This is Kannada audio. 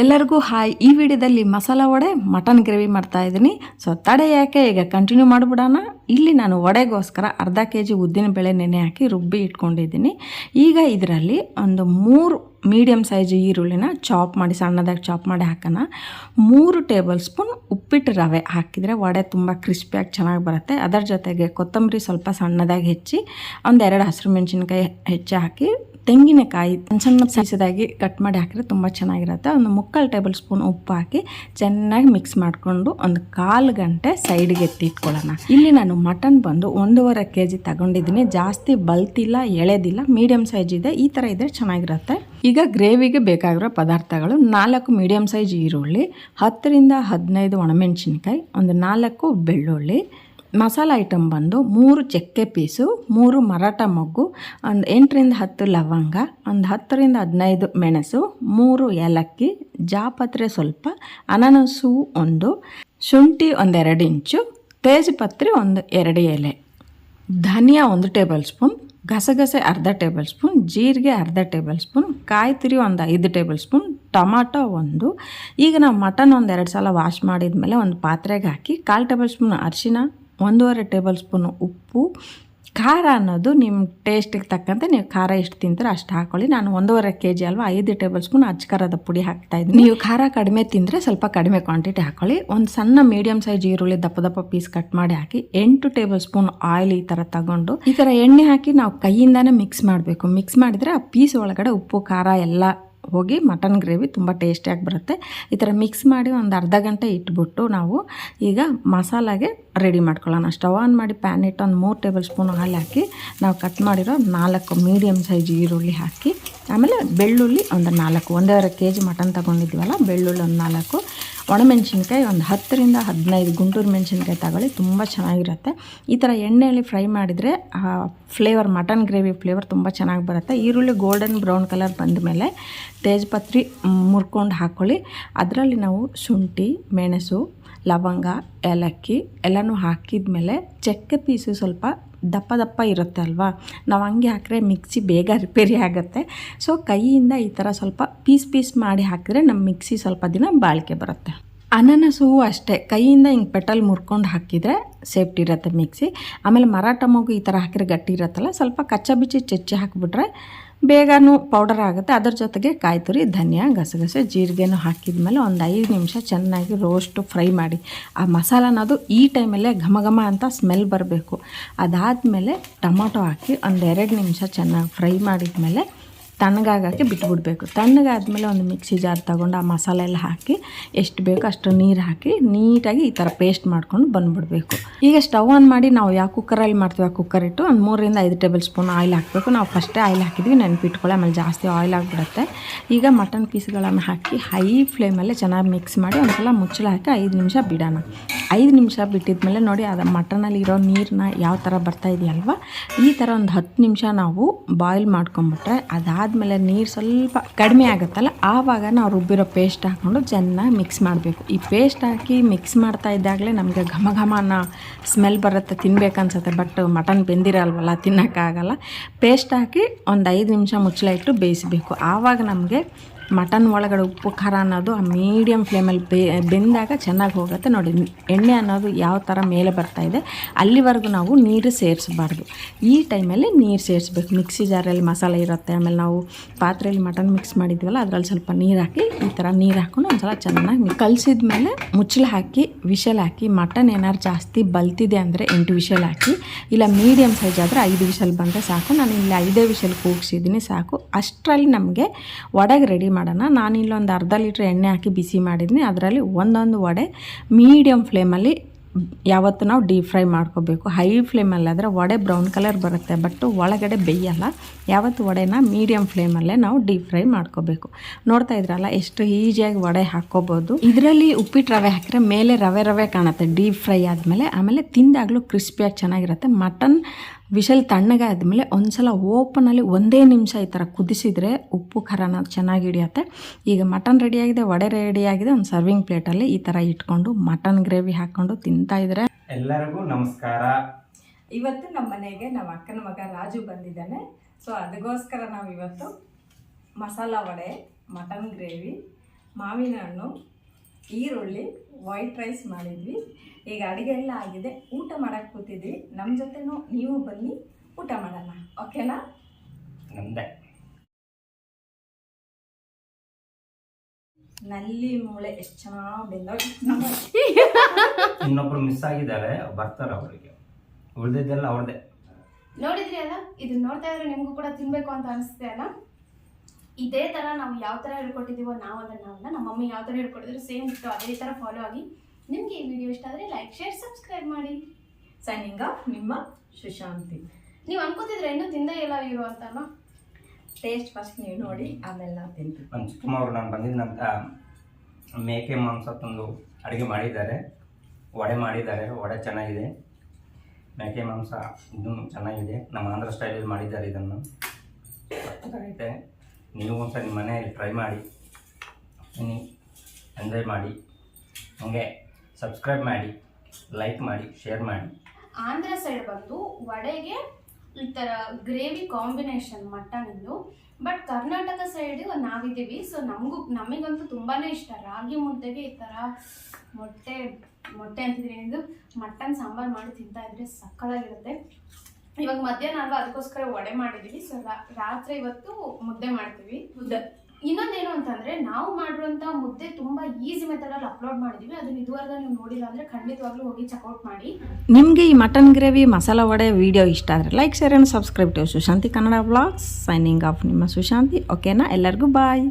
ಎಲ್ಲರಿಗೂ ಹಾಯ್. ಈ ವಿಡಿಯೋದಲ್ಲಿ ಮಸಾಲ ವಡೆ, ಮಟನ್ ಗ್ರೇವಿ ಮಾಡ್ತಾ ಇದ್ದೀನಿ. ಸೊ ತಡೆ ಯಾಕೆ? ಈಗ ಕಂಟಿನ್ಯೂ ಮಾಡಿಬಿಡೋಣ. ಇಲ್ಲಿ ನಾನು ವಡೆಗೋಸ್ಕರ ಅರ್ಧ ಕೆ ಜಿ ಉದ್ದಿನಬೇಳೆ ನೆನೆ ಹಾಕಿ ರುಬ್ಬಿ ಇಟ್ಕೊಂಡಿದ್ದೀನಿ. ಈಗ ಇದರಲ್ಲಿ ಒಂದು ಮೂರು ಮೀಡಿಯಮ್ ಸೈಜ್ ಈರುಳ್ಳಿನ ಚಾಪ್ ಮಾಡಿ, ಸಣ್ಣದಾಗಿ ಚಾಪ್ ಮಾಡಿ ಹಾಕೋಣ. ಮೂರು ಟೇಬಲ್ ಸ್ಪೂನ್ ಉಪ್ಪಿಟ್ಟು ರವೆ ಹಾಕಿದರೆ ವಡೆ ತುಂಬ ಕ್ರಿಸ್ಪಿಯಾಗಿ ಚೆನ್ನಾಗಿ ಬರುತ್ತೆ. ಅದರ ಜೊತೆಗೆ ಕೊತ್ತಂಬರಿ ಸ್ವಲ್ಪ ಸಣ್ಣದಾಗಿ ಹೆಚ್ಚಿ, ಒಂದೆರಡು ಹಸಿರು ಮೆಣಸಿನ್ಕಾಯಿ ಹೆಚ್ಚಿ ಹಾಕಿ ತೆಂಗಿನಕಾಯಿ ಸಣ್ಣ ಸಣ್ಣ ಪೀಸದಾಗಿ ಕಟ್ ಮಾಡಿ ಹಾಕಿದ್ರೆ ತುಂಬ ಚೆನ್ನಾಗಿರುತ್ತೆ. ಒಂದು ಮುಕ್ಕಾಲು ಟೇಬಲ್ ಸ್ಪೂನ್ ಉಪ್ಪು ಹಾಕಿ ಚೆನ್ನಾಗಿ ಮಿಕ್ಸ್ ಮಾಡಿಕೊಂಡು ಒಂದು ಕಾಲು ಗಂಟೆ ಸೈಡ್ಗೆ ಎತ್ತಿಟ್ಕೊಳ್ಳೋಣ ಇಲ್ಲಿ ನಾನು ಮಟನ್ ಬಂದು ಒಂದೂವರೆ ಕೆ ಜಿ ತಗೊಂಡಿದ್ದೀನಿ. ಜಾಸ್ತಿ ಬಲ್ತಿಲ್ಲ, ಎಳೆದಿಲ್ಲ, ಮೀಡಿಯಂ ಸೈಜ್ ಇದೆ. ಈ ಥರ ಇದ್ರೆ ಚೆನ್ನಾಗಿರುತ್ತೆ. ಈಗ ಗ್ರೇವಿಗೆ ಬೇಕಾಗಿರೋ ಪದಾರ್ಥಗಳು ನಾಲ್ಕು ಮೀಡಿಯಂ ಸೈಜ್ ಈರುಳ್ಳಿ, ಹತ್ತರಿಂದ ಹದಿನೈದು ಒಣಮೆಣಸಿನ್ಕಾಯಿ, ಒಂದು ನಾಲ್ಕು ಬೆಳ್ಳುಳ್ಳಿ ಮಸಾಲ ಐಟಮ್ ಬಂದು ಮೂರು ಚಕ್ಕೆ ಪೀಸು, ಮೂರು ಮರಾಠ ಮೊಗ್ಗು, ಒಂದು ಎಂಟರಿಂದ ಹತ್ತು ಲವಂಗ, ಒಂದು ಹತ್ತರಿಂದ ಹದಿನೈದು ಮೆಣಸು, ಮೂರು ಏಲಕ್ಕಿ, ಜಾಪತ್ರೆ ಸ್ವಲ್ಪ, ಅನಾನಸು ಒಂದು, ಶುಂಠಿ ಒಂದೆರಡು ಇಂಚು ತೇಜಪತ್ರೆ ಒಂದು ಎರಡು ಎಲೆ. ಧನಿಯಾ ಒಂದು ಟೇಬಲ್ ಸ್ಪೂನ್, ಗಸಗಸೆ ಅರ್ಧ ಟೇಬಲ್ ಸ್ಪೂನ್, ಜೀರಿಗೆ ಅರ್ಧ ಟೇಬಲ್ ಸ್ಪೂನ್ ಕಾಯಿ ತುರಿ ಒಂದು ಐದು ಟೇಬಲ್ ಸ್ಪೂನ್, ಟೊಮಾಟೊ ಒಂದು. ಈಗ ನಾವು ಮಟನ್ ಒಂದು ಎರಡು ಸಲ ವಾಶ್ ಮಾಡಿದ ಮೇಲೆ ಒಂದು ಪಾತ್ರೆಗೆ ಹಾಕಿ, ಕಾಲು ಟೇಬಲ್ ಸ್ಪೂನ್ ಅರಿಶಿನ ಒಂದೂವರೆ ಟೇಬಲ್ ಸ್ಪೂನು ಉಪ್ಪು, ಖಾರ ಅನ್ನೋದು ನಿಮ್ಮ ಟೇಸ್ಟಿಗೆ ತಕ್ಕಂತೆ ನೀವು ಖಾರ ಎಷ್ಟು ತಿಂತೀರೋ ಅಷ್ಟು ಹಾಕೊಳ್ಳಿ. ನಾನು ಒಂದೂವರೆ ಕೆ ಜಿ ಅಲ್ವಾ, ಐದು ಟೇಬಲ್ ಸ್ಪೂನ್ ಅಚ್ಕಾರದ ಪುಡಿ ಹಾಕ್ತಾ ಇದ್ದೀನಿ. ನೀವು ಖಾರ ಕಡಿಮೆ ತಿಂದರೆ ಸ್ವಲ್ಪ ಕಡಿಮೆ ಕ್ವಾಂಟಿಟಿ ಹಾಕೊಳ್ಳಿ. ಒಂದು ಸಣ್ಣ ಮೀಡಿಯಮ್ ಸೈಜ್ ಈರುಳ್ಳಿ ದಪ್ಪ ದಪ್ಪ ಪೀಸ್ ಕಟ್ ಮಾಡಿ ಹಾಕಿ, ಎಂಟು ಟೇಬಲ್ ಸ್ಪೂನ್ ಆಯಿಲ್ ಈ ಥರ ತಗೊಂಡು, ಈ ಥರ ಎಣ್ಣೆ ಹಾಕಿ ನಾವು ಕೈಯಿಂದಾನೆ ಮಿಕ್ಸ್ ಮಾಡಬೇಕು. ಮಿಕ್ಸ್ ಮಾಡಿದರೆ ಆ ಪೀಸ್ ಒಳಗಡೆ ಉಪ್ಪು, ಖಾರ ಎಲ್ಲ ಹೋಗಿ ಮಟನ್ ಗ್ರೇವಿ ತುಂಬ ಟೇಸ್ಟಿಯಾಗಿ ಬರುತ್ತೆ. ಈ ಥರ ಮಿಕ್ಸ್ ಮಾಡಿ ಒಂದು ಅರ್ಧ ಗಂಟೆ ಇಟ್ಬಿಟ್ಟು ನಾವು ಈಗ ಮಸಾಲಾಗೆ ರೆಡಿ ಮಾಡ್ಕೊಳ್ಳೋಣ. ಸ್ಟವ್ ಆನ್ ಮಾಡಿ ಪ್ಯಾನ್ ಇಟ್ಟು ಒಂದು ಮೂರು ಟೇಬಲ್ ಸ್ಪೂನ್ ಹಾಲು ಹಾಕಿ ನಾವು ಕಟ್ ಮಾಡಿರೋ ನಾಲ್ಕು ಮೀಡಿಯಮ್ ಸೈಜ್ ಈರುಳ್ಳಿ ಹಾಕಿ, ಆಮೇಲೆ ಬೆಳ್ಳುಳ್ಳಿ ಒಂದು ನಾಲ್ಕು, ಒಂದೂವರೆ ಕೆ ಜಿ ಮಟನ್ ತೊಗೊಂಡಿದ್ವಲ್ಲ, ಬೆಳ್ಳುಳ್ಳಿ ಒಂದು ನಾಲ್ಕು ಒಣಮೆಣ್ಸಿನ್ಕಾಯಿ ಒಂದು ಹತ್ತರಿಂದ ಹದಿನೈದು ಗುಂಟೂರು ಮೆಣಸಿನ್ಕಾಯಿ ತಗೊಳ್ಳಿ, ತುಂಬ ಚೆನ್ನಾಗಿರುತ್ತೆ. ಈ ಥರ ಎಣ್ಣೆಯಲ್ಲಿ ಫ್ರೈ ಮಾಡಿದರೆ ಆ ಫ್ಲೇವರ್, ಮಟನ್ ಗ್ರೇವಿ ಫ್ಲೇವರ್ ತುಂಬ ಚೆನ್ನಾಗಿ ಬರುತ್ತೆ. ಈರುಳ್ಳಿ ಗೋಲ್ಡನ್ ಬ್ರೌನ್ ಕಲರ್ ಬಂದ ಮೇಲೆ ತೇಜ್ಪತ್ರಿ ಮುರ್ಕೊಂಡು ಹಾಕ್ಕೊಳ್ಳಿ ಅದರಲ್ಲಿ ನಾವು ಶುಂಠಿ, ಮೆಣಸು, ಲವಂಗ, ಏಲಕ್ಕಿ ಎಲ್ಲನೂ ಹಾಕಿದ ಮೇಲೆ ಚಕ್ಕೆ ಪೀಸು ಸ್ವಲ್ಪ ದಪ್ಪ ದಪ್ಪ ಇರುತ್ತೆ ಅಲ್ವಾ? ನಾವು ಹಂಗೆ ಹಾಕಿದ್ರೆ ಮಿಕ್ಸಿ ಬೇಗ ರಿಪೇರಿ ಆಗುತ್ತೆ. ಸೊ ಕೈಯಿಂದ ಈ ಥರ ಸ್ವಲ್ಪ ಪೀಸ್ ಪೀಸ್ ಮಾಡಿ ಹಾಕಿದ್ರೆ ನಮ್ಮ ಮಿಕ್ಸಿ ಸ್ವಲ್ಪ ದಿನ ಬಾಳಿಕೆ ಬರುತ್ತೆ. ಅನಾನಸು ಅಷ್ಟೇ. ಕೈಯಿಂದ ಹಿಂಗೆ ಪೆಟಲ್ ಮುರ್ಕೊಂಡು ಹಾಕಿದರೆ ಸೇಫ್ಟಿ ಇರುತ್ತೆ ಮಿಕ್ಸಿ. ಆಮೇಲೆ ಮರಾಠ ಮಗು ಈ ಥರ ಹಾಕಿದ್ರೆ ಗಟ್ಟಿ ಇರುತ್ತಲ್ಲ, ಸ್ವಲ್ಪ ಕಚ್ಚಾ ಬಿಚ್ಚಿ ಚಚ್ಚಿ ಹಾಕಿಬಿಟ್ರೆ ಬೇಗನೂ ಪೌಡರ್ ಆಗುತ್ತೆ. ಅದ್ರ ಜೊತೆಗೆ ಕಾಯಿ ತುರಿ, ಧನಿಯಾ, ಗಸಗಸೆ, ಜೀರಿಗೆನೂ ಹಾಕಿದ್ಮೇಲೆ ಒಂದು ಐದು ನಿಮಿಷ ಚೆನ್ನಾಗಿ ರೋಸ್ಟು ಫ್ರೈ ಮಾಡಿ. ಆ ಮಸಾಲನದು ಈ ಟೈಮಲ್ಲೇ ಘಮ ಘಮ ಅಂತ ಸ್ಮೆಲ್ ಬರಬೇಕು. ಅದಾದಮೇಲೆ ಟೊಮೊಟೊ ಹಾಕಿ ಒಂದು ಎರಡು ನಿಮಿಷ ಚೆನ್ನಾಗಿ ಫ್ರೈ ಮಾಡಿದ್ಮೇಲೆ ತಣ್ಣಗಾಗಕ್ಕೆ ಬಿಟ್ಬಿಡ್ಬೇಕು. ತಣ್ಣಗಾದಮೇಲೆ ಒಂದು ಮಿಕ್ಸಿ ಜಾರ್ ತಗೊಂಡು ಆ ಮಸಾಲೆ ಎಲ್ಲ ಹಾಕಿ ಎಷ್ಟು ಬೇಕೋ ಅಷ್ಟು ನೀರು ಹಾಕಿ ನೀಟಾಗಿ ಈ ಥರ ಪೇಸ್ಟ್ ಮಾಡ್ಕೊಂಡು ಬಂದುಬಿಡ್ಬೇಕು. ಈಗ ಸ್ಟವ್ ಆನ್ ಮಾಡಿ ನಾವು ಯಾವ ಕುಕ್ಕರಲ್ಲಿ ಮಾಡ್ತೀವಿ ಆ ಕುಕ್ಕರ್ ಇಟ್ಟು ಒಂದು ಮೂರರಿಂದ ಐದು ಟೇಬಲ್ ಸ್ಪೂನ್ ಆಯಿಲ್ ಹಾಕಬೇಕು. ನಾವು ಫಸ್ಟೇ ಆಯಿಲ್ ಹಾಕಿದ್ವಿ, ನೆನಪಿಟ್ಕೊಳ್ಳಿ, ಆಮೇಲೆ ಜಾಸ್ತಿ ಆಯಿಲ್ ಆಗಿಬಿಡುತ್ತೆ. ಈಗ ಮಟನ್ ಪೀಸ್ಗಳನ್ನು ಹಾಕಿ ಹೈ ಫ್ಲೇಮಲ್ಲೇ ಚೆನ್ನಾಗಿ ಮಿಕ್ಸ್ ಮಾಡಿ ಒಂದ್ಸಲ ಮುಚ್ಚಳ ಹಾಕಿ ಐದು ನಿಮಿಷ ಬಿಡೋಣ. ಐದು ನಿಮಿಷ ಬಿಟ್ಟಿದ್ಮೇಲೆ ನೋಡಿ, ಅದು ಮಟನಲ್ಲಿ ಇರೋ ನೀರನ್ನ ಯಾವ ಥರ ಬರ್ತಾ ಇದೆಯಲ್ವ? ಈ ಥರ ಒಂದು ಹತ್ತು ನಿಮಿಷ ನಾವು ಬಾಯ್ಲ್ ಮಾಡ್ಕೊಂಬಿಟ್ರೆ ಅದಾದಮೇಲೆ ನೀರು ಸ್ವಲ್ಪ ಕಡಿಮೆ ಆಗುತ್ತಲ್ಲ, ಆವಾಗ ನಾವು ರುಬ್ಬಿರೋ ಪೇಸ್ಟ್ ಹಾಕ್ಕೊಂಡು ಚೆನ್ನಾಗಿ ಮಿಕ್ಸ್ ಮಾಡಬೇಕು. ಈ ಪೇಸ್ಟ್ ಹಾಕಿ ಮಿಕ್ಸ್ ಮಾಡ್ತಾ ಇದ್ದಾಗಲೇ ನಮಗೆ ಘಮ ಘಮ ಅನ್ನೋ ಸ್ಮೆಲ್ ಬರುತ್ತೆ ತಿನ್ಬೇಕನ್ಸುತ್ತೆ ಬಟ್ ಮಟನ್ ಬೆಂದಿರಲ್ವಲ್ಲ, ತಿನ್ನೋಕ್ಕಾಗಲ್ಲ. ಪೇಸ್ಟ್ ಹಾಕಿ ಒಂದು ಐದು ನಿಮಿಷ ಮುಚ್ಚಳ ಇಟ್ಟು ಬೇಯಿಸಬೇಕು. ಆವಾಗ ನಮಗೆ ಮಟನ್ ಒಳಗಡೆ ಉಪ್ಪು, ಖಾರ ಅನ್ನೋದು ಆ ಮೀಡಿಯಮ್ ಫ್ಲೇಮಲ್ಲಿ ಬೆಂದಾಗ ಚೆನ್ನಾಗಿ ಹೋಗುತ್ತೆ. ನೋಡಿ, ಎಣ್ಣೆ ಅನ್ನೋದು ಯಾವ ಥರ ಮೇಲೆ ಬರ್ತಾ ಇದೆ, ಅಲ್ಲಿವರೆಗೂ ನಾವು ನೀರು ಸೇರಿಸಬಾರ್ದು. ಈ ಟೈಮಲ್ಲಿ ನೀರು ಸೇರಿಸ್ಬೇಕು. ಮಿಕ್ಸಿ ಜಾರಲ್ಲಿ ಮಸಾಲೆ ಇರುತ್ತೆ. ಆಮೇಲೆ ನಾವು ಪಾತ್ರೆಯಲ್ಲಿ ಮಟನ್ ಮಿಕ್ಸ್ ಮಾಡಿದ್ವಲ್ಲ, ಅದರಲ್ಲಿ ಸ್ವಲ್ಪ ನೀರು ಹಾಕಿ, ಈ ಥರ ನೀರು ಹಾಕೊಂಡು ಒಂದು ಸಲ ಚೆನ್ನಾಗಿ ಕಲಸಿದ ಮೇಲೆ ಮುಚ್ಚಲು ಹಾಕಿ, ವಿಷಲ್ ಹಾಕಿ, ಮಟನ್ ಏನಾದ್ರು ಜಾಸ್ತಿ ಬಲ್ತಿದೆ ಅಂದರೆ ಎಂಟು ವಿಷಲ್ ಹಾಕಿ, ಇಲ್ಲ ಮೀಡಿಯಮ್ ಸೈಜ್ ಆದರೆ ಐದು ವಿಷಲ್ ಬಂದರೆ ಸಾಕು. ನಾನು ಇಲ್ಲಿ ಐದೇ ವಿಷಲ್ ಕೂಗಿಸಿದ್ದೀನಿ, ಸಾಕು. ಅಷ್ಟರಲ್ಲಿ ನಮಗೆ ಒಡಗೆ ರೆಡಿ ಮಾಡೋಣ. ನಾನು ಇಲ್ಲೊಂದು ಅರ್ಧ ಲೀಟ್ರ್ ಎಣ್ಣೆ ಹಾಕಿ ಬಿಸಿ ಮಾಡಿದ್ದೀನಿ ಅದರಲ್ಲಿ ಒಂದೊಂದು ವಡೆ ಮೀಡಿಯಮ್ ಫ್ಲೇಮಲ್ಲಿ ಯಾವತ್ತು ನಾವು ಡೀಪ್ ಫ್ರೈ ಮಾಡ್ಕೋಬೇಕು. ಹೈ ಫ್ಲೇಮಲ್ಲಾದರೆ ವಡೆ ಬ್ರೌನ್ ಕಲರ್ ಬರುತ್ತೆ, ಬಟ್ ಒಳಗಡೆ ಬೇಯಲ್ಲ. ಯಾವತ್ತು ವಡೆನ ಮೀಡಿಯಮ್ ಫ್ಲೇಮಲ್ಲೇ ನಾವು ಡೀಪ್ ಫ್ರೈ ಮಾಡ್ಕೋಬೇಕು. ನೋಡ್ತಾ ಇದ್ರಲ್ಲ, ಎಷ್ಟು ಈಸಿಯಾಗಿ ವಡೆ ಹಾಕ್ಕೋಬೋದು. ಇದರಲ್ಲಿ ಉಪ್ಪಿಟ್ಟು ರವೆ ಹಾಕಿದ್ರೆ ಮೇಲೆ ರವೆ ರವೆ ಕಾಣುತ್ತೆ, ಡೀಪ್ ಫ್ರೈ ಆದಮೇಲೆ. ಆಮೇಲೆ ತಿಂದಾಗಲೂ ಕ್ರಿಸ್ಪಿಯಾಗಿ ಚೆನ್ನಾಗಿರುತ್ತೆ. ಮಟನ್ ವಿಷಲ್ ತಣ್ಣಗಾದ್ಮೇಲೆ ಒಂದು ಸಲ ಓಪನಲ್ಲಿ ಒಂದೇ ನಿಮಿಷ ಈ ಥರ ಕುದಿಸಿದರೆ ಉಪ್ಪು ಖಾರನ ಚೆನ್ನಾಗಿ ಹಿಡಿಯುತ್ತೆ. ಈಗ ಮಟನ್ ರೆಡಿಯಾಗಿದೆ ವಡೆ ರೆಡಿಯಾಗಿದೆ ಒಂದು ಸರ್ವಿಂಗ್ ಪ್ಲೇಟಲ್ಲಿ ಈ ಥರ ಇಟ್ಕೊಂಡು ಮಟನ್ ಗ್ರೇವಿ ಹಾಕ್ಕೊಂಡು ತಿಂತಾ ಇದ್ರೆ? ಎಲ್ಲರಿಗೂ ನಮಸ್ಕಾರ. ಇವತ್ತು ನಮ್ಮ ಮನೆಗೆ ನಮ್ಮ ಅಕ್ಕನ ಮಗ ರಾಜು ಬಂದಿದ್ದಾನೆ. ಸೊ ಅದಕ್ಕೋಸ್ಕರ ನಾವು ಇವತ್ತು ಮಸಾಲ ವಡೆ ಮಟನ್ ಗ್ರೇವಿ ಮಾವಿನ ಹಣ್ಣು ಈರುಳ್ಳಿ ವೈಟ್ ರೈಸ್ ಮಾಡಿದ್ವಿ. ಈಗ ಅಡುಗೆ ಎಲ್ಲ ಆಗಿದೆ. ಊಟ ಮಾಡಕ್ಕೆ ಕೂತಿದ್ವಿ. ನಮ್ಮ ಜೊತೆನೂ ನೀವು ಬನ್ನಿ ಊಟ ಮಾಡೋಣ. ಓಕೆನಾ ನಮ್ದೆ. ನಲ್ಲಿ ಮೂಳೆ ಎಷ್ಟು ಚೆನ್ನಾಗಿ ಬೆಂದೋಗಿ ಇನ್ನೊಬ್ರು ಮಿಸ್ ಆಗಿದ್ದಾರೆ ಬರ್ತಾರೆ ಅವರಿಗೆ. ಉಳಿದಿದ್ದೆಲ್ಲ ಅವ್ರದೇ. ನೋಡಿದ್ರಿ ಅಲ್ಲ? ಇದನ್ನ ನೋಡ್ತಾ ಇದ್ರೆ ನಿಮ್ಗೂ ಕೂಡ ತಿನ್ಬೇಕು ಅಂತ ಅನಿಸುತ್ತೆ ಅಲ್ಲ? ಇದೇ ತರ ನಾವು ಯಾವ ತರ ಹೇಳ್ಕೊಟ್ಟಿದೀವೋ ನಾವು ಅದನ್ನ ನಾವಲ್ಲ ನಮ್ಮ ಮಮ್ಮಿ ಯಾವ ತರ ಹೇಳ್ಕೊಟ್ಟಿದ್ರು ಸೇಮ್ ಇತ್ತು ಅದೇ ತರ ಫಾಲೋ ಆಗಿ. ನಿಮ್ಗೆ ಈ ವಿಡಿಯೋ ಇಷ್ಟ ಆದ್ರೆ ಲೈಕ್ ಶೇರ್ ಸಬ್ಸ್ಕ್ರೈಬ್ ಮಾಡಿ. ಸೈನಿಂಗ್ ಆಫ್ ನಿಮ್ಮ ಸುಶಾಂತಿ. ನೀವು ಅನ್ಕೋತಿದ್ರೆ ಇನ್ನೂ ತಿಂದೇ ಇಲ್ಲ ಇವರು ಅಂತ ಟೇಸ್ಟ್ ಫಸ್ಟ್ ನೀವು ನೋಡಿ ಆಮೇಲೆ ತಿಂತೀವಿ. ನಮ್ಮ ಚಿಕ್ಕಮ್ಮ ಅವರು ನಾನು ಬಂದಿದ್ದ ನಂತರ ಮೇಕೆ ಮಾಂಸ ತಂದು ಅಡುಗೆ ಮಾಡಿದ್ದಾರೆ. ವಡೆ ಮಾಡಿದ್ದಾರೆ, ವಡೆ ಚೆನ್ನಾಗಿದೆ. ಮೇಕೆ ಮಾಂಸ ಇದೂ ಚೆನ್ನಾಗಿದೆ. ನಮ್ಮ ಆಂಧ್ರ ಸ್ಟೈಲಲ್ಲಿ ಮಾಡಿದ್ದಾರೆ ಇದನ್ನು. ಸಖತ್ತಾಗೈತೆ ನೀವು ಒಂದು ನಿಮ್ಮ ಮನೆಯಲ್ಲಿ ಟ್ರೈ ಮಾಡಿ ಎಂಜಾಯ್ ಮಾಡಿ, ಹಾಗೆ ಸಬ್ಸ್ಕ್ರೈಬ್ ಮಾಡಿ ಲೈಕ್ ಮಾಡಿ ಶೇರ್ ಮಾಡಿ. ಆಂಧ್ರ ಸೈಡ್ ಬಂದು ವಡೆಗೆ ಈ ಥರ ಗ್ರೇವಿ ಕಾಂಬಿನೇಷನ್ ಮಟನ್ದು ಬಟ್ ಕರ್ನಾಟಕ ಸೈಡ್ ನಾವಿದ್ದೀವಿ. ಸೊ ನಮಗೂ, ನಮಗಂತೂ ತುಂಬಾ ಇಷ್ಟ. ರಾಗಿ ಮುದ್ದೆಗೆ ಈ ಥರ ಮೊಟ್ಟೆ ಮೊಟ್ಟೆ ಅಂತಿದ್ರೆ ಇದು ಮಟನ್, ಸಾಂಬಾರು ಮಾಡಿ ತಿಂತಾ ಇದ್ರೆ ಸಕ್ಕತ್ತಾಗಿರುತ್ತೆ. ಇವಾಗ ಮಧ್ಯಾಹ್ನ ಅಲ್ವಾ, ಅದಕ್ಕೋಸ್ಕರ ವಡೆ ಮಾಡಿದ್ದೀವಿ ಸೊ ರಾತ್ರಿ ಇವತ್ತು ಮುದ್ದೆ ಮಾಡ್ತೀವಿ. ಮುದ್ದೆ. ಇನ್ನೊಂದೇನು ಅಂತಂದ್ರೆ ನಾವು ಮಾಡಿರುವಂತ ಮುದ್ದೆ ತುಂಬಾ ಈಸಿ ಮೆಥಡ್ ಅಲ್ಲಿ ಅಪ್ಲೋಡ್ ಮಾಡಿದೀವಿ. ಅದನ್ನ ಇದುವರೆಗೆ ನೀವು ನೋಡಿಲ್ಲ ಅಂದ್ರೆ ಖಂಡಿತವಾಗ್ಲೂ ಹೋಗಿ ಚೆಕ್ಔಟ್ ಮಾಡಿ. ನಿಮಗೆ ಈ mutton gravy masala vada video ಇಷ್ಟ ಆದರೆ like share and subscribe to Sushanti Kannada blogs signing off ನಿಮ್ಮ ಸುಶಾಂತಿ ಓಕೆನಾ ಎಲ್ಲರಿಗೂ ಬಾಯ್